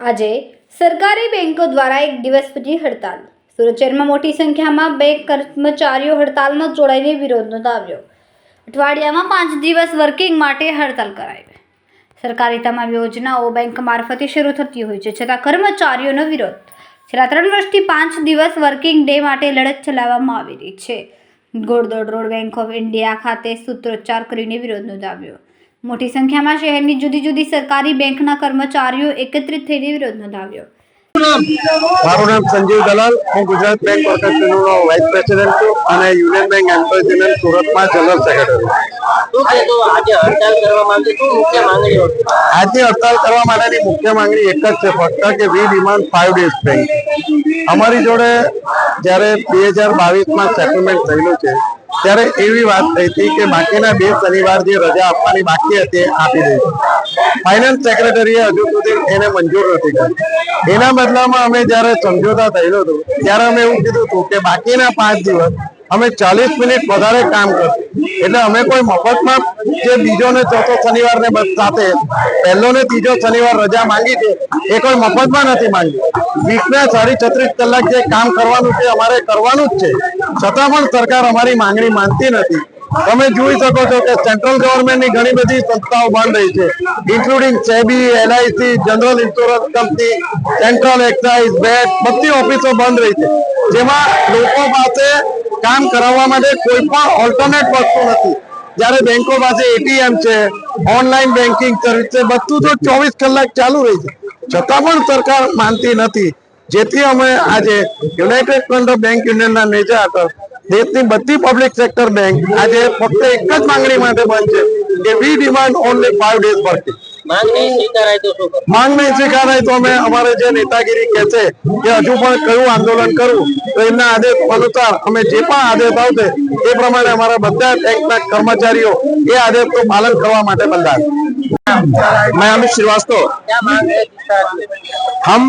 આજે સરકારી બેંકો દ્વારા એક દિવસ પછી હડતાલ. સુરત શહેરમાં મોટી સંખ્યામાં બેંક કર્મચારીઓ હડતાલમાં જોડાઈને વિરોધ નોંધાવ્યો. અઠવાડિયામાં પાંચ દિવસ વર્કિંગ માટે હડતાલ કરાઈ. સરકારી તમામ યોજનાઓ બેંક મારફતે શરૂ થતી હોય છે, છતાં કર્મચારીઓનો વિરોધ. છેલ્લા ત્રણ વર્ષથી પાંચ દિવસ વર્કિંગ ડે માટે લડત ચલાવવામાં આવી રહી છે. ગોળદોડ રોડ બેંક ઓફ ઇન્ડિયા ખાતે સૂત્રોચ્ચાર કરીને વિરોધ નોંધાવ્યો. મોટી સંખ્યામાં શહેરની જુદી જુદી સરકારી બેંકના કર્મચારીઓ એકત્રિત થઈને વિરોધ નોંધાવ્યો. મારું નામ સંજીવ દલાલ. હું ગુજરાત બેંક વાઇસ પ્રેસિડેન્ટ છું અને યુનિયન બેંક એમ્પ્લોઈઝ સુરતમાં જનરલ સેક્રેટરી આજની હડતાલ કરવા માટેની મુખ્ય માંગણી એક જ છે ફક્ત કે we demand five days bank અમારી જોડે જ્યારે બે હજાર બાવીસમાં સેટલમેન્ટ થયેલું છે, ત્યારે એવી વાત થઈ હતી કે બાકીના બે શનિવાર જે રજા આપવાની બાકી હતી આપી દઈશું. ફાઇનાન્સ સેક્રેટરીએ હજુ સુધી એને મંજૂર નથી કરી. એના બદલામાં અમે જ્યારે સમજોતા થયેલો હતો, ત્યારે અમે એવું કીધું હતું કે બાકીના પાંચ દિવસ અમે ચાલીસ મિનિટ વધારે કામ કરશું. એટલે અમે કોઈ મફતમાં જે બીજો ને ચોથો શનિવાર ને સાથે, પહેલો ને ત્રીજો શનિવાર રજા માંગી છે, એ કોઈ મફતમાં નથી માંગી વીસના સાડી છત્રીસ કલાક જે કામ કરવાનું છે, અમારે કરવાનું જ છે. છતાં પણ સરકાર અમારી માંગણી માનતી નથી. તમે જોઈ શકો છો કે સેન્ટ્રલ ગવર્મેન્ટની ઘણી બધી સંસ્થાઓ બંધ રહી છે including SEBI, LIC general insurance company central excise બેટ બધી ઓફિસો બંધ રહી છે. જેમાં લોકો પાસે કામ કરાવવા માટે કોઈ પણ ઓલ્ટરનેટ વસ્તુ નથી. જ્યારે બેંકો પાસે એટીએમ છે ઓનલાઈન બેન્કિંગ સર્વિસ છે, બધું તો ચોવીસ કલાક ચાલુ રહી છે છતાં પણ સરકાર માનતી નથી. જેથી અમે આજે યુનાઇટેડ ફ્રન્ટ બેંક યુનિયનના નેજા હતા, દેશની બધી પબ્લિક સેક્ટર બેંક આજે ફક્ત એક જ માંગણી માટે બંધ છે કે we demand only five days working માંગણી સ્વીકારાય તો શું કરવું? માંગ નહીં સ્વીકારાય તો અમે અમારે જે નેતાગીરી કે છે કે હજુ પણ કયું આંદોલન કરવું તો એમના આદેશ અનુસાર અમે જે પણ આદેશ આવશે એ પ્રમાણે અમારા બધા બેંકના કર્મચારીઓ એ આદેશનું પાલન કરવા માટે બંધાય मैं अमित श्रीवास्तव क्या मांग है किसान हम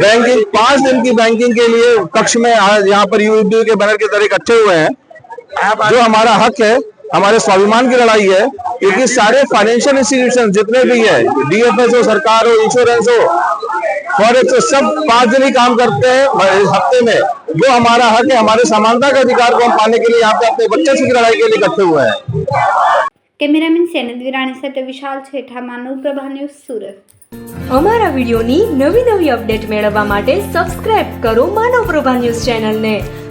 बैंकिंग पांच दिन की बैंकिंग के लिए कक्ष में आज यहाँ पर यूपी के बैनर के तरह इकट्ठे हुए हैं जो हमारा हक है हमारे स्वाभिमान की लड़ाई है क्योंकि सारे फाइनेंशियल इंस्टीट्यूशन जितने भी है डीएफएस हो सरकार हो इंश्योरेंस हो फॉरेक्स हो सब पांच दिन ही काम करते हैं इस हफ्ते में जो हमारा हक है हमारे समानता के अधिकार को हम पाने के लिए यहाँ पे अपने बच्चे की लड़ाई के लिए इकट्ठे हुए हैं કેમેરામેન સેનદ વિરાણી સાથે વિશાલ છેઠા માનવ પ્રભા ન્યૂઝ સુરત અમારા વિડીયોની નવી નવી અપડેટ મેળવવા માટે સબસ્ક્રાઇબ કરો માનવ પ્રભા ન્યૂઝ ચેનલને